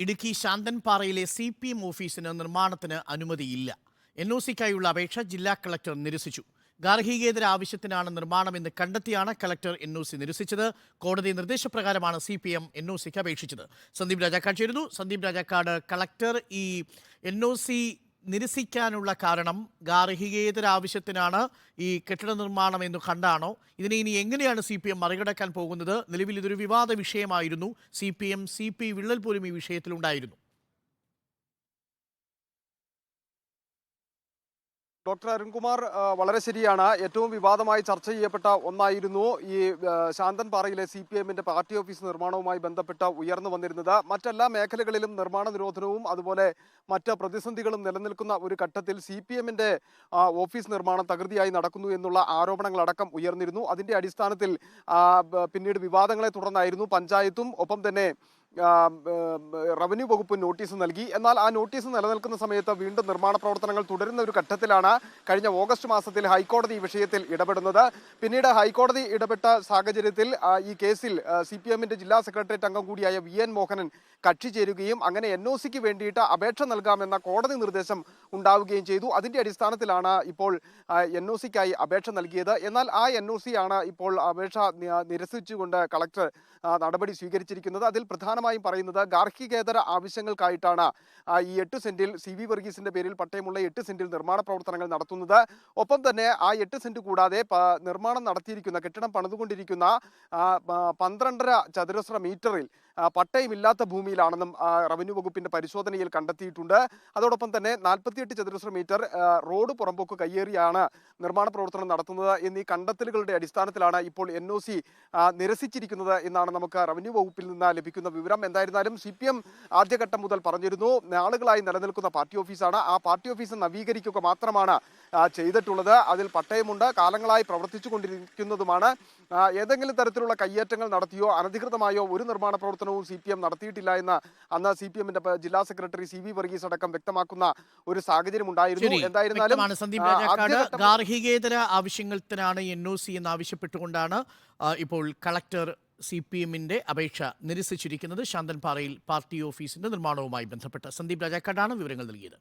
ഇടുക്കി ശാന്തൻപാറയിലെ C P M ഓഫീസിന് നിർമ്മാണത്തിന് അനുമതിയില്ല. എൻ ഒ സിക്കായുള്ള അപേക്ഷ ജില്ലാ കളക്ടർ നിരസിച്ചു. ഗാർഹികേതര ആവശ്യത്തിനാണ് നിർമ്മാണമെന്ന് കണ്ടെത്തിയാണ് കളക്ടർ എൻ ഒ സി നിരസിച്ചത്. കോടതി നിർദ്ദേശപ്രകാരമാണ് C P M N O സിക്ക് അപേക്ഷിച്ചത്. സന്ദീപ് രാജാക്കാട് ചേരുന്നു. സന്ദീപ് രാജാക്കാട് കളക്ടർ ഈ എൻ ഒ സി നിരസിക്കാനുള്ള കാരണം ഗാർഹികേതര ആവശ്യത്തിനാണ് ഈ കെട്ടിട നിർമ്മാണം എന്ന് കണ്ടാണോ? ഇതിനെ ഇനി എങ്ങനെയാണ് സി പി എം മറികടക്കാൻ പോകുന്നത്? നിലവിൽ ഇതൊരു വിവാദ വിഷയമായിരുന്നു. C P M C P വിള്ളൽ പോലും ഈ വിഷയത്തിലുണ്ടായിരുന്നു. ഡോക്ടർ അരുൺകുമാർ വളരെ ശരിയാണ്. ഏറ്റവും വിവാദമായി ചർച്ച ചെയ്യപ്പെട്ട ഒന്നായിരുന്നു ഈ ശാന്തൻ ശാന്തൻപാറയിലെ സി പി എമ്മിന്റെ പാർട്ടി ഓഫീസ് നിർമ്മാണവുമായി ബന്ധപ്പെട്ട ഉയർന്നു വന്നിരുന്നത്. മറ്റെല്ലാ മേഖലകളിലും നിർമ്മാണ നിരോധനവും അതുപോലെ മറ്റ് പ്രതിസന്ധികളും നിലനിൽക്കുന്ന ഒരു ഘട്ടത്തിൽ സി പി എമ്മിന്റെ ഓഫീസ് നിർമ്മാണം തകൃതിയായി നടക്കുന്നു എന്നുള്ള ആരോപണങ്ങളടക്കം ഉയർന്നിരുന്നു. അതിന്റെ അടിസ്ഥാനത്തിൽ പിന്നീട് വിവാദങ്ങളെ തുടർന്നായിരുന്നു പഞ്ചായത്തും ഒപ്പം തന്നെ റവന്യൂ വകുപ്പ് നോട്ടീസ് നൽകി. എന്നാൽ ആ നോട്ടീസ് നിലനിൽക്കുന്ന സമയത്ത് വീണ്ടും നിർമ്മാണ പ്രവർത്തനങ്ങൾ തുടരുന്ന ഒരു ഘട്ടത്തിലാണ് കഴിഞ്ഞ ഓഗസ്റ്റ് മാസത്തിൽ ഹൈക്കോടതി ഈ വിഷയത്തിൽ ഇടപെടുന്നത്. പിന്നീട് ഹൈക്കോടതി ഇടപെട്ട സാഹചര്യത്തിൽ ഈ കേസിൽ സി ജില്ലാ സെക്രട്ടേറിയറ്റ് അംഗം കൂടിയായ വി മോഹനൻ കക്ഷി ചേരുകയും അങ്ങനെ എൻ ഒ സിക്ക് വേണ്ടിയിട്ട് അപേക്ഷ നൽകാമെന്ന കോടതി നിർദ്ദേശം ഉണ്ടാവുകയും ചെയ്തു. അതിന്റെ അടിസ്ഥാനത്തിലാണ് ഇപ്പോൾ എൻ ഒ സിക്കായി അപേക്ഷ നൽകിയത്. എന്നാൽ ആ എൻ ഒ സി ആണ് ഇപ്പോൾ അപേക്ഷ നിരസിച്ചുകൊണ്ട് കളക്ടർ നടപടി സ്വീകരിച്ചിരിക്കുന്നത്. അതിൽ പ്രധാനമായും പറയുന്നത് ഗാർഹികേതര ആവശ്യങ്ങൾക്കായിട്ടാണ് ഈ എട്ട് സെന്റിൽ സി വി വർഗീസിന്റെ പേരിൽ പട്ടയമുള്ള എട്ട് സെന്റിൽ നിർമ്മാണ പ്രവർത്തനങ്ങൾ നടത്തുന്നത്. ഒപ്പം തന്നെ ആ എട്ട് സെന്റ് കൂടാതെ നിർമ്മാണം നടത്തിയിരിക്കുന്ന കെട്ടിടം പണിതുകൊണ്ടിരിക്കുന്ന പന്ത്രണ്ടര ചതുരശ്ര മീറ്ററിൽ പട്ടയമില്ലാത്ത ഭൂമിയിലാണെന്നും റവന്യൂ വകുപ്പിന്റെ പരിശോധനയിൽ കണ്ടെത്തിയിട്ടുണ്ട്. അതോടൊപ്പം തന്നെ നാൽപ്പത്തിയെട്ട് ചതുരശ്ര മീറ്റർ റോഡ് പുറമ്പോക്ക് കയ്യേറിയാണ് നിർമ്മാണ പ്രവർത്തനം നടത്തുന്നത്. എന്നീ കണ്ടെത്തലുകളുടെ അടിസ്ഥാനത്തിലാണ് ഇപ്പോൾ എൻ ഒ സി നിരസിച്ചിരിക്കുന്നത് എന്നാണ് നമുക്ക് റവന്യൂ വകുപ്പിൽ നിന്ന് ലഭിക്കുന്ന വിവരം. എന്തായിരുന്നാലും സി പി എം ആദ്യഘട്ടം മുതൽ പറഞ്ഞിരുന്നു നാളുകളായി നിലനിൽക്കുന്ന പാർട്ടി ഓഫീസാണ്. ആ പാർട്ടി ഓഫീസ് നവീകരിക്കുക മാത്രമാണ് ചെയ്തിട്ടുള്ളത്. അതിൽ പട്ടയമുണ്ട്. കാലങ്ങളായി പ്രവർത്തിച്ചു കൊണ്ടിരിക്കുന്നതുമാണ് ഏതെങ്കിലും തരത്തിലുള്ള കയ്യേറ്റങ്ങൾ നടത്തിയോ അനധികൃതമായോ ഒരു നിർമ്മാണ പ്രവർത്തനവും സി പി എം നടത്തിയിട്ടില്ല എന്ന് അന്ന് സി പി എമ്മിന്റെ ജില്ലാ സെക്രട്ടറി സി വി വർഗീസ് അടക്കം വ്യക്തമാക്കുന്ന ഒരു സാഹചര്യം ഉണ്ടായിരുന്നു. എന്തായിരുന്നാലും സന്ദീപ് ഗാർഹികേതര ആവശ്യങ്ങൾത്തിനാണ് എൻ ഒ സി എന്ന് ആവശ്യപ്പെട്ടുകൊണ്ടാണ് ഇപ്പോൾ കളക്ടർ സി പി എമ്മിന്റെ അപേക്ഷ നിരസിച്ചിരിക്കുന്നത് ശാന്തൻപാറയിൽ പാർട്ടി ഓഫീസിന്റെ നിർമ്മാണവുമായി ബന്ധപ്പെട്ട്. സന്ദീപ് രാജാക്കാടാണ് വിവരങ്ങൾ നൽകിയത്.